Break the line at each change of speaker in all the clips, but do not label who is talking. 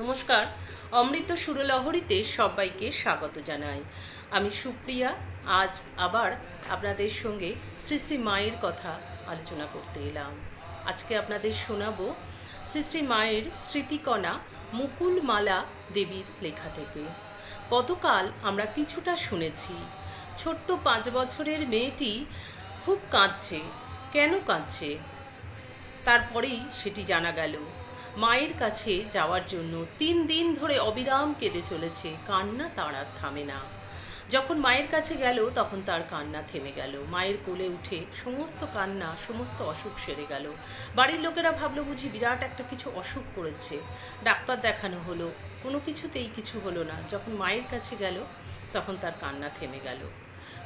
নমস্কার। অমৃত সুরলহরীতে সবাইকে স্বাগত জানাই। আমি সুপ্রিয়া, আজ আবার আপনাদের সঙ্গে শ্রী শ্রী মায়ের কথা আলোচনা করতে এলাম। আজকে আপনাদের শোনাবো শ্রী শ্রী মায়ের স্মৃতিকণা মুকুলমালা দেবীর লেখা থেকে। গতকাল আমরা কিছুটা শুনেছি, ছোট্ট পাঁচ বছরের মেয়েটি খুব কাঁদছে। কেন কাঁদছে? তারপরেই সেটি জানা গেল। মায়ের কাছে যাওয়ার জন্য তিন দিন ধরে অবিরাম কেঁদে চলেছে, কান্না তার আর থামে না। যখন মায়ের কাছে গেল, তখন তার কান্না থেমে গেল। মায়ের কোলে উঠে সমস্ত কান্না, সমস্ত অসুখ সেরে গেল। বাড়ির লোকেরা ভাবলো বুঝি বিরাট একটা কিছু অসুখ করেছে। ডাক্তার দেখানো হলো। কোনো কিছুতেই কিছু হলো না। যখন মায়ের কাছে গেল, তখন তার কান্না থেমে গেল।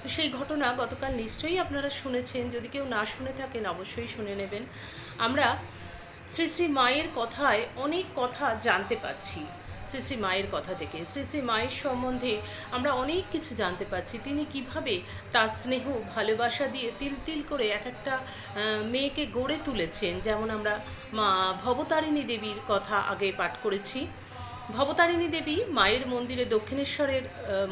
তো সেই ঘটনা গতকাল নিশ্চয়ই আপনারা শুনেছেন। যদি কেউ না শুনে থাকেন, অবশ্যই শুনে নেবেন। আমরা শ্রী শ্রী মায়ের কথায় অনেক কথা জানতে পাচ্ছি শ্রী শ্রী মায়ের কথা থেকে। শ্রী শ্রী মায়ের সম্বন্ধে আমরা অনেক কিছু জানতে পাচ্ছি তিনি কীভাবে তার স্নেহ, ভালোবাসা দিয়ে তিল তিল করে এক একটা মেয়েকে গড়ে তুলেছেন। যেমন আমরা মা ভবতারিণী দেবীর কথা আগে পাঠ করেছি। ভবতারিণী দেবী মায়ের মন্দিরে দক্ষিণেশ্বরের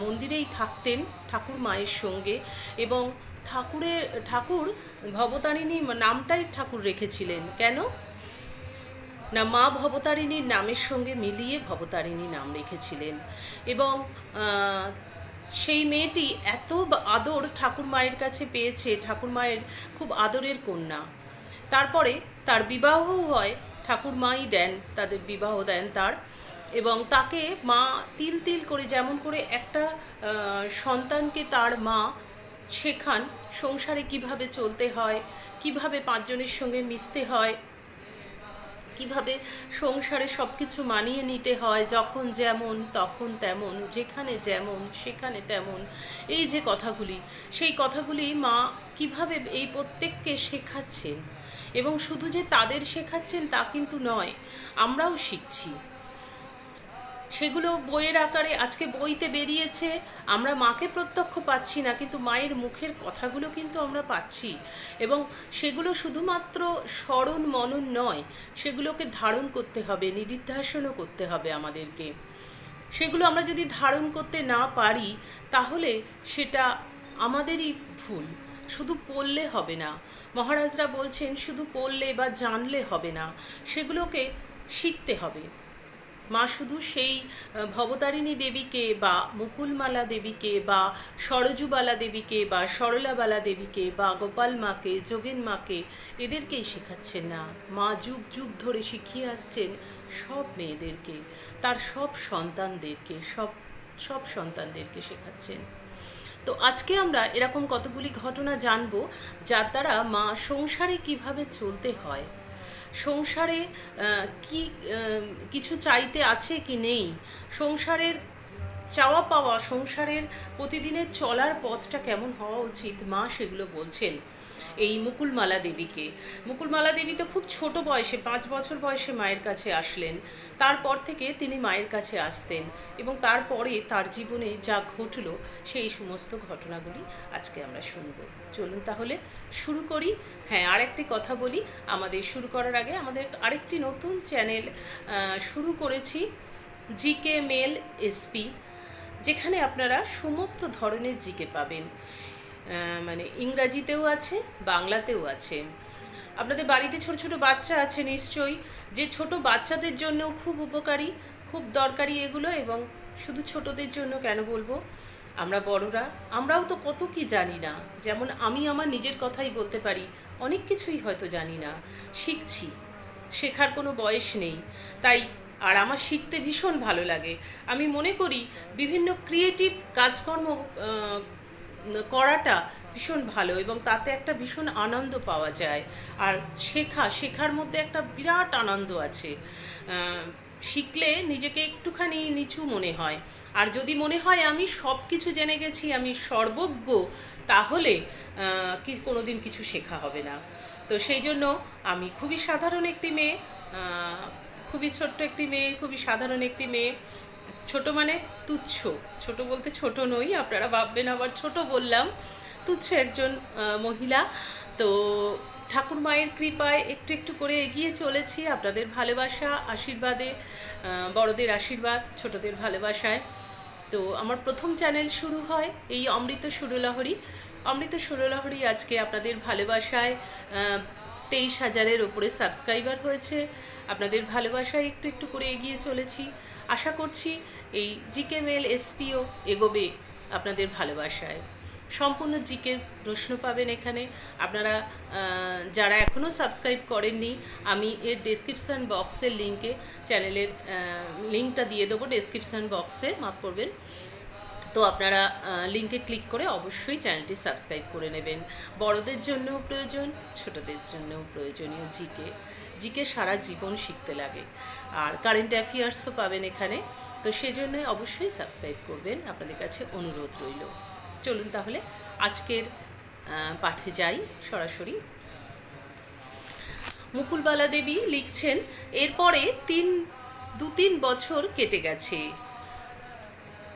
মন্দিরেই থাকতেন ঠাকুর মায়ের সঙ্গে এবং ঠাকুরের, ঠাকুর ভবতারিণী নামটাই ঠাকুর রেখেছিলেন। কেন? না মা ভবতারিণীর নামের সঙ্গে মিলিয়ে ভবতারিণী নাম রেখেছিলেন। এবং সেই মেয়েটি এত আদর ঠাকুর মায়ের কাছে পেয়েছে, ঠাকুর মায়ের খুব আদরের কন্যা। তারপরে তার বিবাহও হয়, ঠাকুর মাই দেন, তাদের বিবাহ দেন তার। এবং তাকে মা তিল তিল করে যেমন করে একটা সন্তানকে তার মা শেখান, সংসারে কীভাবে চলতে হয়, কীভাবে পাঁচজনের সঙ্গে মিশতে হয় কীভাবে সংসারে সব কিছু মানিয়ে নিতে হয়, যখন যেমন, তখন তেমন, যেখানে যেমন, সেখানে তেমন, এই যে কথাগুলি, সেই কথাগুলি মা কীভাবে এই প্রত্যেককে শেখাচ্ছেন? এবং শুধু যে তাদের শেখাচ্ছেন তা কিন্তু নয়, আমরাও শিখছি। সেগুলো বইয়ের আকারে আজকে বইতে বেরিয়েছে। আমরা মাকে প্রত্যক্ষ পাচ্ছি না, কিন্তু মায়ের মুখের কথাগুলো কিন্তু আমরা পাচ্ছি। এবং সেগুলো শুধুমাত্র স্মরণ মনন নয়, সেগুলোকে ধারণ করতে হবে নিদিধ্যাসনও করতে হবে আমাদেরকে। সেগুলো আমরা যদি ধারণ করতে না পারি, তাহলে সেটা আমাদেরই ভুল। শুধু পড়লে হবে না। মহারাজরা বলছেন, শুধু পড়লে বা জানলে হবে না। সেগুলোকে শিখতে হবে। মা শুধু সেই ভবতারিণী দেবীকে বা মুকুলমালা দেবীকে বা সরজুবালা দেবীকে বা সরলাবালা দেবীকে বা গোপাল মাকে, যোগেন মাকে এদেরকেই শেখাচ্ছেন না। মা যুগ যুগ ধরে শিখিয়ে আসছেন সব মেয়েদেরকে, তার সব সন্তানদেরকে, সব সব সন্তানদেরকে শেখাচ্ছেন। তো আজকে আমরা এরকম কতগুলি ঘটনা জানব যার দ্বারা মা সংসারে কীভাবে চলতে হয়। সংসারে কি কিছু চাইতে আছে কি নেই? সংসারের চাওয়া পাওয়া, সংসারের প্রতিদিনের চলার পথটা কেমন হওয়া উচিত? মা সেগুলো বলছেন। এই মুকুলমালা দেবীকে। মুকুলমালা দেবী তো খুব ছোট বয়সে, পাঁচ বছর বয়সে মায়ের কাছে আসলেন। তারপর থেকে তিনি মায়ের কাছে আসতেন এবং তারপরে তার জীবনে যা ঘটলো সেই সমস্ত ঘটনাগুলি আজকে আমরা শুনব। চলুন তাহলে শুরু করি। হ্যাঁ আরেকটি কথা বলি। আমাদের শুরু করার আগে আমাদের আরেকটি নতুন চ্যানেল শুরু করেছি জিকে মেল এসপি, যেখানে আপনারা সমস্ত ধরনের জিকে পাবেন। মানে ইংরাজিতেও আছে, বাংলাতেও আছে। আপনাদের বাড়িতে ছোট ছোট বাচ্চা আছে নিশ্চয়ই, যে ছোট বাচ্চাদের জন্যও খুব উপকারী, খুব দরকারি এগুলো এবং শুধু ছোটদের জন্য কেন বলব? আমরা বড়রা, আমরাও তো কত কি জানি না। যেমন আমি আমার নিজের কথাই বলতে পারি, অনেক কিছুই হয়তো জানি না। শিখছি, শেখার কোনো বয়স নেই। তাই আর আমার শিখতে ভীষণ ভালো লাগে। আমি মনে করি বিভিন্ন ক্রিয়েটিভ কাজকর্ম করাটা ভীষণ ভালো এবং তাতে একটা ভীষণ আনন্দ পাওয়া যায়। আর শেখা, শেখার মধ্যে একটা বিরাট আনন্দ আছে। শিখলে নিজেকে একটুখানি নিচু মনে হয়। আর যদি মনে হয় আমি সব কিছু জেনে গেছি, আমি সর্বজ্ঞ, তাহলে কি কোনোদিন কিছু শেখা হবে না। তো সেই জন্য আমি খুবই সাধারণ একটি মেয়ে খুবই ছোট্ট একটি মেয়ে, খুবই সাধারণ একটি মেয়ে। ছোট মানে তুচ্ছ। ছোট বলতে ছোট নই, আপনারা ভাববেন আবার ছোট বললাম। তুচ্ছ একজন মহিলা। তো ঠাকুর মায়ের কৃপায় একটু একটু করে এগিয়ে চলেছি আপনাদের ভালোবাসা, আশীর্বাদে বড়দের আশীর্বাদ, ছোটদের ভালোবাসায়। তো আমার প্রথম চ্যানেল শুরু হয় এই অমৃত সুরলহরী। অমৃত সুরলহরী আজকে আপনাদের ভালোবাসায় তেইশ হাজারের ওপরে সাবস্ক্রাইবার হয়েছে। আপনাদের ভালোবাসায় একটু একটু করে এগিয়ে চলেছি। আশা করছি এই জিকে মেল এসপিও এগোবে আপনাদের ভালোবাসায়। সম্পূর্ণ জিকের প্রশ্ন পাবেন এখানে। আপনারা যারা এখনও সাবস্ক্রাইব করেননি, আমি এর ডেসক্রিপশান বক্সের লিঙ্কে চ্যানেলের লিঙ্কটা দিয়ে দেবো ডেসক্রিপশান বক্সে মাফ করবেন। তো আপনারা লিঙ্কে ক্লিক করে অবশ্যই চ্যানেলটি সাবস্ক্রাইব করে নেবেন। বড়দের জন্যও প্রয়োজন, ছোটদের জন্যও প্রয়োজনীয় জিকে। জিকে সারা জীবন শিখতে লাগে। আর কারেন্ট অ্যাফেয়ার্সও পাবেন এখানে। তো সেজন্য অবশ্যই সাবস্ক্রাইব করবেন, আপনাদের কাছে অনুরোধ রইল। চলুন তাহলে আজকের পাঠে যাই সরাসরি। মুকুলবালা দেবী লিখছেন, এরপরে তিন, দু তিন বছর কেটে গেছে।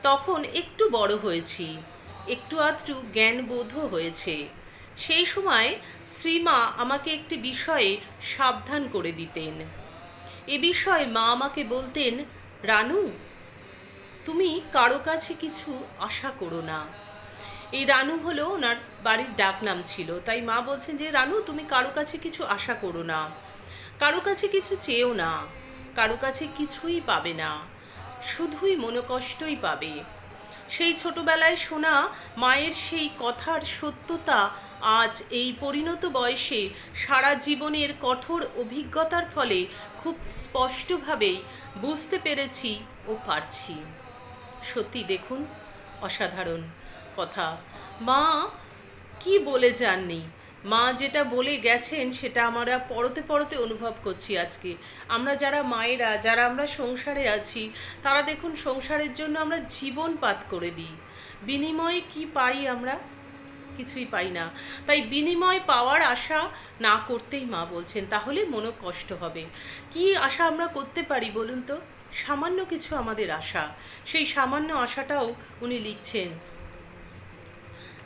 তখন একটু বড় হয়েছি। একটু আধটু জ্ঞানবোধও হয়েছে। সেই সময় শ্রীমা আমাকে একটি বিষয়ে সাবধান করে দিতেন। এ বিষয়ে মা আমাকে বলতেন, রানু, তুমি কারও কাছে কিছু আশা করো না। এই রানু হলো ওনার বাড়ির ডাকনাম ছিল। তাই মা বলছেন যে, রানু, তুমি কারও কাছে কিছু আশা করো না। কারও কাছে কিছু চেয়েও না। কারও কাছে কিছুই পাবে না। শুধুই মনোকষ্টই পাবে। সেই ছোটবেলায় শোনা মায়ের সেই কথার সত্যতা আজ এই পরিণত বয়সে সারা জীবনের কঠোর অভিজ্ঞতার ফলে খুব স্পষ্টভাবেই বুঝতে পেরেছি ও পারছি। সত্যি দেখুন, অসাধারণ কথা। মা, কি বলে যাননি? মা যেটা বলে গেছেন, সেটা আমরা পরতে পরতে অনুভব করছি আজকে। আমরা যারা মায়েরা, যারা আমরা সংসারে আছি, তারা দেখুন, সংসারের জন্য আমরা জীবন পাত করে দিই। বিনিময়ে কি পাই আমরা? কিছুই পাই না। তাই বিনিময় পাওয়ার আশা না করতেই মা বলছেন, তাহলে মনো কষ্ট হবে। কি আশা আমরা করতে পারি বলুন তো? সামান্য কিছু আমাদের আশা। সেই সামান্য আশাটাও উনি লিখছেন।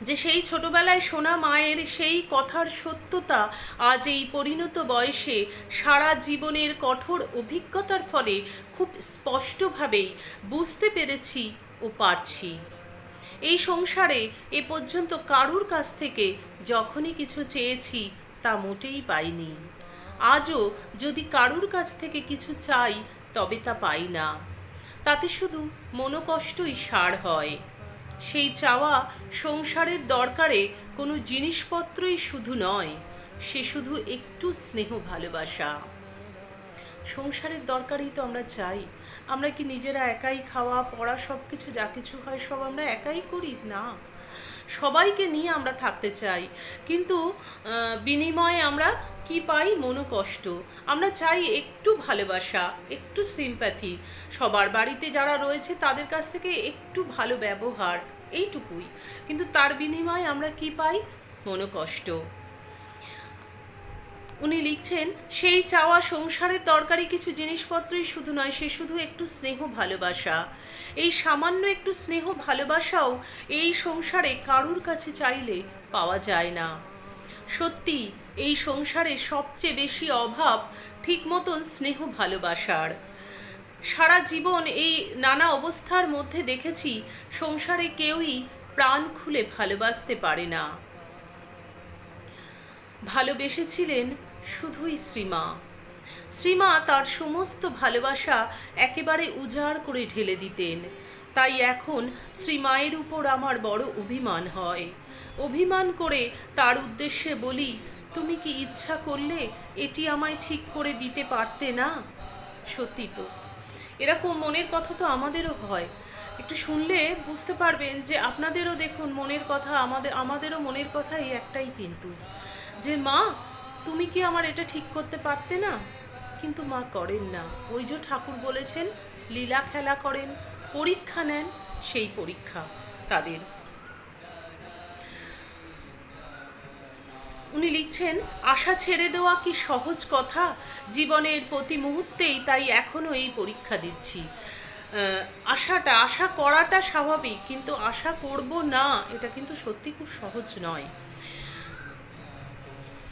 যে সেই ছোটবেলায় শোনা মায়ের সেই কথার সত্যতা আজ এই পরিণত বয়সে সারা জীবনের কঠোর অভিজ্ঞতার ফলে খুব স্পষ্টভাবেই বুঝতে পেরেছি ও পারছি। এই সংসারে এ পর্যন্ত কারুর কাছ থেকে যখনই কিছু চেয়েছি তা মোটেই পাইনি। আজও যদি কারুর কাছ থেকে কিছু চাই, তবে তা পাই না। তাতে শুধু মনোকষ্টই সার হয়। সেই চাওয়া সংসারের দরকারে কোনো জিনিসপত্রই শুধু নয়, সে শুধু একটু স্নেহ ভালোবাসা। সংসারের দরকারই তো আমরা চাই। আমরা কি নিজেরা একাই খাওয়া, পড়া সব কিছু যা কিছু হয় সব আমরা একাই করি? না। সবাইকে নিয়ে আমরা থাকতে চাই। কিন্তু বিনিময়ে আমরা কি পাই? মনোকষ্ট। আমরা চাই একটু ভালোবাসা, একটু সিম্প্যাথি সবার বাড়িতে যারা রয়েছে তাদের কাছ থেকে একটু ভালো ব্যবহার, এইটুকুই। কিন্তু তার বিনিময়ে আমরা কি পাই? মনোকষ্ট। উনি লিখছেন, সেই চাওয়া সংসারের দরকারি কিছু জিনিসপত্রই শুধু নয়, সে শুধু একটু স্নেহ ভালোবাসা। এই সামান্য একটু স্নেহ ভালোবাসাও এই সংসারে কারুর কাছে চাইলে পাওয়া যায় না। সত্যি, এই সংসারে সবচেয়ে বেশি অভাব ঠিক মতন স্নেহ ভালোবাসার। সারা জীবন এই নানা অবস্থার মধ্যে দেখেছি, সংসারে কেউই প্রাণ খুলে ভালোবাসতে পারে না। ভালোবেসেছিলেন শুধুই শ্রীমা। শ্রীমা তার সমস্ত ভালোবাসা একেবারে উজাড় করে ঢেলে দিতেন। তাই এখন শ্রীমায়ের উপর আমার বড় অভিমান হয়। অভিমান করে তার উদ্দেশ্যে বলি, তুমি কি ইচ্ছা করলে এটি আমায় ঠিক করে দিতে পারতে না? সত্যি তো। এরকম মনের কথা তো আমাদেরও হয়। একটু শুনলে বুঝতে পারবেন যে আপনাদেরও দেখুন মনের কথা, আমাদের, আমাদেরও মনের কথা এই একটাই কিন্তু। যে, মা তুমি কি আমার এটা ঠিক করতে পারতে না? কিন্তু মা করেন না। ওই যে ঠাকুর বলেছেন, লীলা খেলা করেন, পরীক্ষা নেন, সেই পরীক্ষা তাদের। উনি লিখছেন, আশা ছেড়ে দেওয়া কি সহজ কথা? জীবনের প্রতি মুহূর্তেই তাই এখনও এই পরীক্ষা দিচ্ছি। আশাটা, আশা করাটা স্বাভাবিক, কিন্তু আশা করব না, এটা কিন্তু সত্যি খুব সহজ নয়।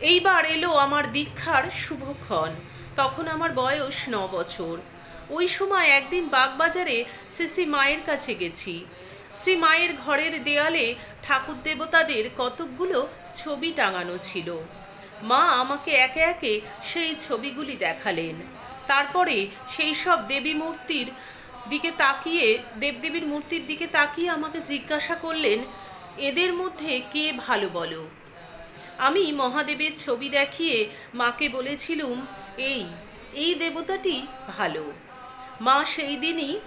এইবার এলো আমার দীক্ষার শুভক্ষণ। তখন আমার বয়স ন বছর। ওই সময় একদিন বাগবাজারে শ্রী শ্রী মায়ের কাছে গেছি। শ্রী মায়ের ঘরের দেয়ালে ঠাকুর দেবতাদের কতকগুলো ছবি টাঙানো ছিল। মা আমাকে একে একে সেই ছবিগুলি দেখালেন। তারপরে সেই সব দেবী মূর্তির দিকে তাকিয়ে, দেবদেবীর মূর্তির দিকে তাকিয়ে আমাকে জিজ্ঞাসা করলেন, এদের মধ্যে কে ভালো বলো? আমি মহাদেবের ছবি দেখিয়ে মাকে বলেছিলুম, এই এই দেবতাটি ভালো। মা সেই দিনই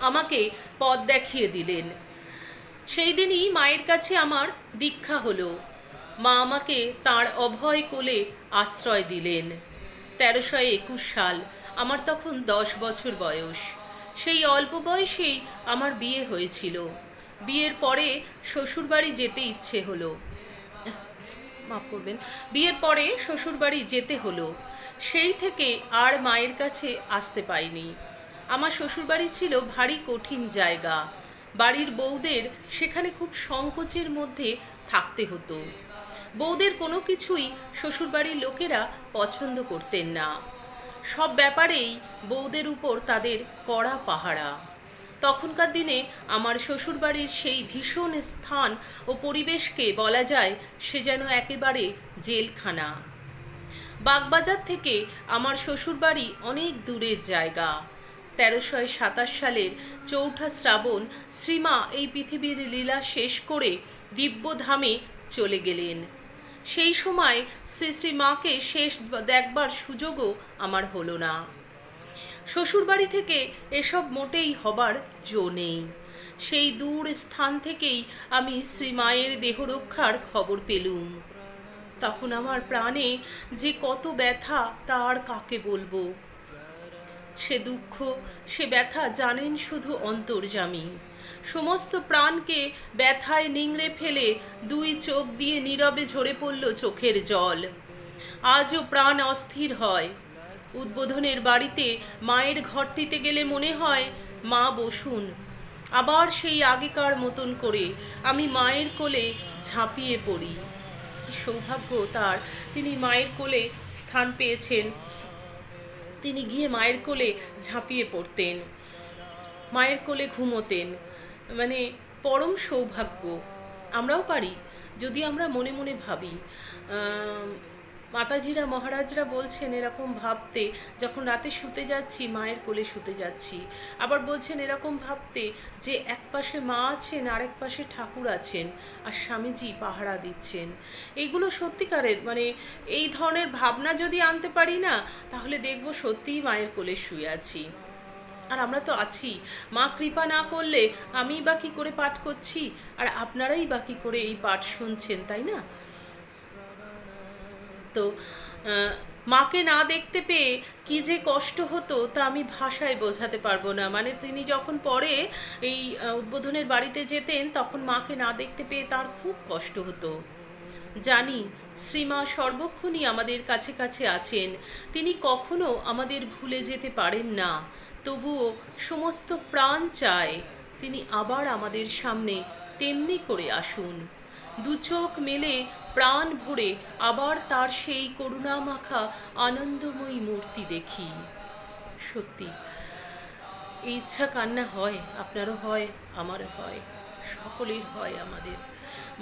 আমাকে পথ দেখিয়ে দিলেন। সেই দিনই মায়ের কাছে আমার দীক্ষা হলো। মা আমাকে তার অভয় কোলে আশ্রয় দিলেন। তেরোশো একুশ সাল, আমার তখন দশ বছর বয়স। সেই অল্প বয়সেই আমার বিয়ে হয়েছিল। বিয়ের পরে শ্বশুরবাড়ি যেতে ইচ্ছে হলো। মাফ করবেন, বিয়ের পরে শ্বশুরবাড়ি যেতে হলো। সেই থেকে আর মায়ের কাছে আসতে পাইনি আমার শ্বশুরবাড়ি ছিল ভারী কঠিন জায়গা। বাড়ির বউদের সেখানে খুব সংকোচের মধ্যে থাকতে হতো। বউদের কোনো কিছুই শ্বশুরবাড়ির লোকেরা পছন্দ করতেন না। সব ব্যাপারেই বউদের উপর তাদের কড়া পাহারা। তখনকার দিনে আমার শ্বশুরবাড়ির সেই ভীষণ স্থান ও পরিবেশকে বলা যায় সে যেন একেবারে জেলখানা। বাগবাজার থেকে আমার শ্বশুরবাড়ি অনেক দূরের জায়গা। তেরোশো সাতাশ সালের চৌঠা শ্রাবণ শ্রীমা এই পৃথিবীর লীলা শেষ করে দিব্যধামে চলে গেলেন। সেই সময় শ্রী মাকে শেষ দেখবার সুযোগও আমার হলো না। শ্বশুরবাড়ি থেকে এসব মোটেই হবার জো নেই। সেই দূর স্থান থেকেই আমি শ্রীমায়ের দেহরক্ষার খবর পেলুম। তখন আমার প্রাণে যে কত ব্যথা, তার কাকে বলব? সে দুঃখ, সে ব্যথা জানেন শুধু অন্তর্জামী সমস্ত প্রাণকে ব্যথায় নিংড়ে ফেলে দুই চোখ দিয়ে নীরবে ঝরে পড়ল চোখের জল। আজও প্রাণ অস্থির হয়। উদ্বোধনের বাড়িতে মায়ের ঘরটিতে গেলে মনে হয়, মা, বসুন। আবার সেই আগেকার মতন করে আমি মায়ের কোলে ঝাঁপিয়ে পড়ি। কি সৌভাগ্য তার, তিনি মায়ের কোলে স্থান পেয়েছেন। তিনি গিয়ে মায়ের কোলে ঝাঁপিয়ে পড়তেন। মায়ের কোলে ঘুমোতেন। মানে পরম সৌভাগ্য। আমরাও পারি, যদি আমরা মনে মনে ভাবি। মাতাজিরা, মহারাজরা বলছেন এরকম ভাবতে, যখন রাতে শুতে যাচ্ছি, মায়ের কোলে শুতে যাচ্ছি, আবার বলছেন এরকম ভাবতে যে এক পাশে মা আছেন আর এক পাশে ঠাকুর আছেন, আর স্বামীজি পাহারা দিচ্ছেন। এইগুলো সত্যিকারের মানে এই ধরনের ভাবনা যদি আনতে পারি না, তাহলে দেখব সত্যিই মায়ের কোলে শুয়ে আছি। আর আমরা তো আছি। মা কৃপা না করলে আমি বা কী করে পাঠ করছি? আর আপনারাই বা কী করে এই পাঠ শুনছেন, তাই না? তো মাকে না দেখতে পেয়ে কি যে কষ্ট হতো তা আমি ভাষায় বোঝাতে পারব না। মানে তিনি যখন পরে এই উদ্বোধনের বাড়িতে যেতেন, তখন মাকে না দেখতে পেয়ে তার খুব কষ্ট হতো। জানি, শ্রীমা সর্বক্ষণই আমাদের কাছে কাছে আছেন। তিনি কখনো আমাদের ভুলে যেতে পারেন না। তবুও সমস্ত প্রাণ চায়, তিনি আবার আমাদের সামনে তেমনি করে আসুন। দু চোখ মেলে প্রাণ ভরে আবার তার সেই করুণামাখা, আনন্দময়ী মূর্তি দেখি। সত্যি, এই ইচ্ছা কান্না হয়, আপনারও হয়, আমারও হয়, সকলের হয় আমাদের।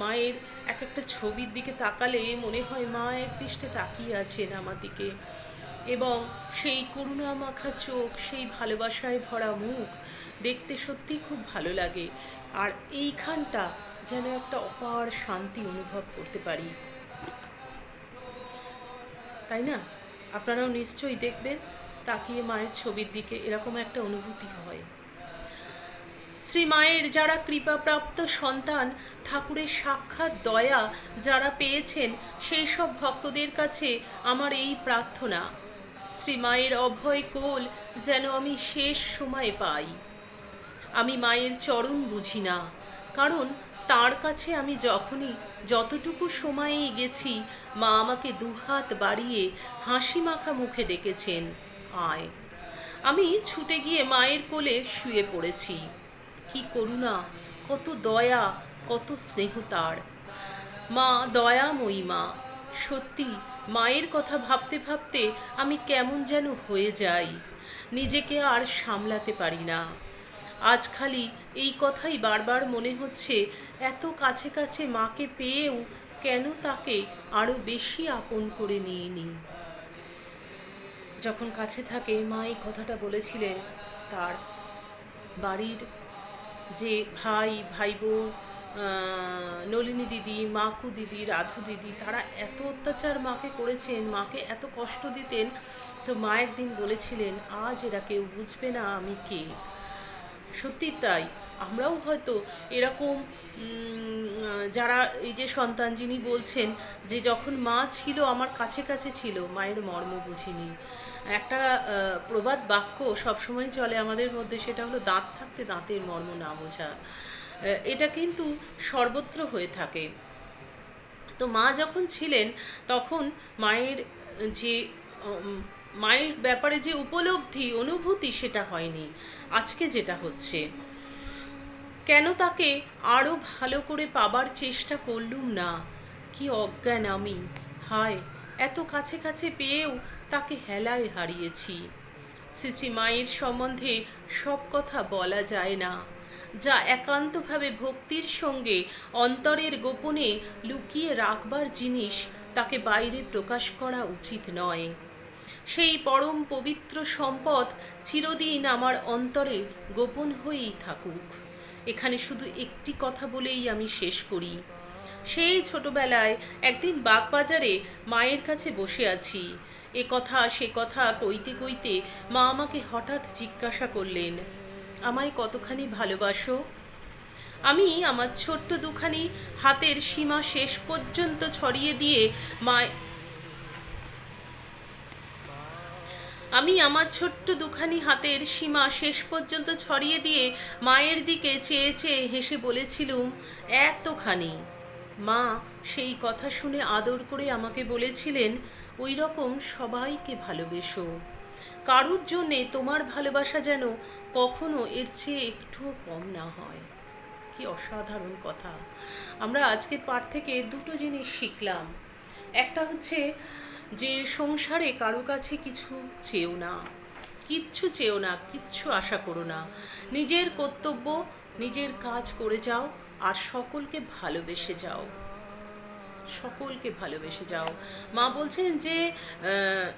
মায়ের এক একটা ছবির দিকে তাকালে মনে হয় মা এক পৃষ্ঠে তাকিয়ে আছেন আমার দিকে। এবং সেই করুণা মাখা চোখ, সেই ভালোবাসায় ভরা মুখ দেখতে সত্যি খুব ভালো লাগে। আর এইখানটা যেন একটা অপার শান্তি অনুভব করতে পারি। তাই না? আপনারাও নিশ্চয়ই দেখবেন, তাকিয়ে মায়ের ছবির দিকে এরকম একটা অনুভূতি হয়। শ্রী মায়ের যারা কৃপাপ্রাপ্ত সন্তান, ঠাকুরের সাক্ষাৎ দয়া যারা পেয়েছেন, সেই সব ভক্তদের কাছে আমার এই প্রার্থনা। শ্রী মায়ের অভয় কোল যেন আমি শেষ সময় পাই। আমি মায়ের চরণ বুঝি না, কারণ তার কাছে আমি যখনই যতটুকু সময়েই গেছি, মা আমাকে দুহাত বাড়িয়ে হাসি মাখা মুখে ডেকেছেন, আয়। আমি ছুটে গিয়ে মায়ের কোলে শুয়ে পড়েছি। কি করুণা, কত দয়া, কত স্নেহ তার। মা, দয়াময়ী মা, সত্যি মায়ের কথা ভাবতে ভাবতে আমি কেমন যেন হয়ে যাই। নিজেকে আর সামলাতে পারি না। আজ খালি এই কথাই বারবার মনে হচ্ছে এত কাছে কাছে মাকে পেয়েও কেন তাকে আরও বেশি আপন করে নিয়ে নিই যখন কাছে থাকে মা এই কথাটা বলেছিলেন তার বাড়ির যে ভাই ভাই আহ, নলিনী দিদি, মাকু দিদি, রাধু দিদি, তারা এত অত্যাচার মাকে করেছেন, মাকে এত কষ্ট দিতেন, তো মা একদিন বলেছিলেন, আজ এরা কেউ বুঝবে না আমি কে। সত্যি তাই। আমরাও হয়তো এরকম যারা এই যে সন্তান যিনি বলছেন, যে যখন মা ছিল, আমার কাছে কাছে ছিল, মায়ের মর্ম বুঝিনি। একটা প্রবাদ বাক্য সবসময় চলে আমাদের মধ্যে, সেটা হলো, দাঁত থাকতে দাঁতের মর্ম না বোঝা। এটা কিন্তু সর্বত্র হয়ে থাকে। তো মা যখন ছিলেন, তখন মায়ের যে মায়ের ব্যাপারে যে উপলব্ধি, অনুভূতি সেটা হয়নি। আজকে যেটা হচ্ছে, কেন তাকে আরও ভালো করে পাবার চেষ্টা করলুম না? কি অজ্ঞান আমি। হায়, এত কাছে কাছে পেয়েও তাকে হেলায় হারিয়েছি। সিসি মায়ের সম্বন্ধে সব কথা বলা যায় না। যা একান্তভাবে ভক্তির সঙ্গে অন্তরের গোপনে লুকিয়ে রাখবার জিনিস তাকে বাইরে প্রকাশ করা উচিত নয়। সেই পরম পবিত্র সম্পদ চিরদিন আমার অন্তরে গোপন হয়েই থাকুক। এখানে শুধু একটি কথা বলেই আমি শেষ করি। সেই ছোটবেলায় একদিন বাগবাজারে মায়ের কাছে বসে আছি। এ কথা সে কথা কইতে কইতে মা আমাকে হঠাৎ জিজ্ঞাসা করলেন আমায় কতখানি ভালোবাসো? আমি আমার ছোট্ট দুখানি হাতের সীমা শেষ পর্যন্ত ছড়িয়ে দিয়ে মায় আমি আমার ছোট্ট দুখানি হাতের সীমা শেষ পর্যন্ত ছড়িয়ে দিয়ে মায়ের দিকে চেয়ে চেয়ে হেসে বলেছিলুম, এতখানি। মা সেই কথা শুনে আদর করে আমাকে বলেছিলেন, ওই রকম সবাইকে ভালোবেসো। কারুর জন্যে তোমার ভালোবাসা যেন কখনো এর চেয়ে একটুও কম না হয়। কি অসাধারণ কথা। আমরা আজকের পাঠ থেকে দুটো জিনিস শিখলাম। একটা হচ্ছে যে সংসারে কারও কাছে কিছু চেও না, কিচ্ছু চেও না, কিচ্ছু আশা করো না। নিজের কর্তব্য, নিজের কাজ করে যাও আর সকলকে ভালোবেসে যাও। সকলকে ভালোবেসে যাও। মা বলছেন যে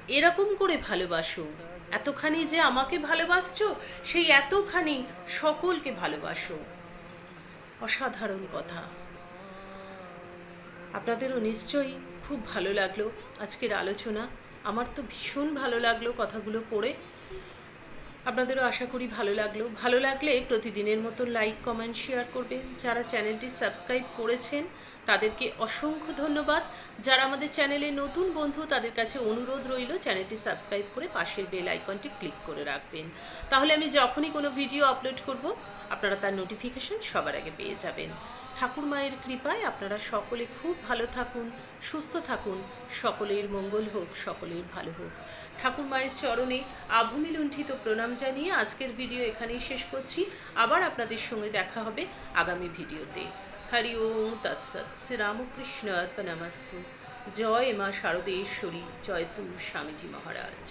এরকম করে ভালোবাসো। এতখানি যে আমাকে ভালোবাসছো, সেই এতখানি সকলকে ভালোবাসো। অসাধারণ কথা। আপনাদেরও নিশ্চয়ই খুব ভালো লাগল আজকের আলোচনা। আমার তো ভীষণ ভালো লাগল কথাগুলো পড়ে। আপনাদেরও আশা করি ভালো লাগল। ভালো লাগলে প্রতিদিনের মতো লাইক, কমেন্ট, শেয়ার করবেন। যারা চ্যানেলটি সাবস্ক্রাইব করেছেন, তাদেরকে অসংখ্য ধন্যবাদ। যারা আমাদের চ্যানেলে নতুন বন্ধু, তাদের কাছে অনুরোধ রইল, চ্যানেলটি সাবস্ক্রাইব করে পাশের বেল আইকনটি ক্লিক করে রাখবেন। তাহলে আমি যখনই কোনো ভিডিও আপলোড করব, আপনারা তার নোটিফিকেশন সবার আগে পেয়ে যাবেন। ঠাকুর মায়ের কৃপায় আপনারা সকলে খুব ভালো থাকুন, সুস্থ থাকুন। সকলের মঙ্গল হোক, সকলের ভালো হোক। ঠাকুর মায়ের চরণে আভূমি লুণ্ঠিত প্রণাম জানিয়ে আজকের ভিডিও এখানেই শেষ করছি। আবার আপনাদের সঙ্গে দেখা হবে আগামী ভিডিওতে। হরি ওম তৎসৎ শ্রীরামকৃষ্ণ অর্পণামস্তু। জয় মা শারদেশ্বরী, জয় তু স্বামীজি মহারাজ।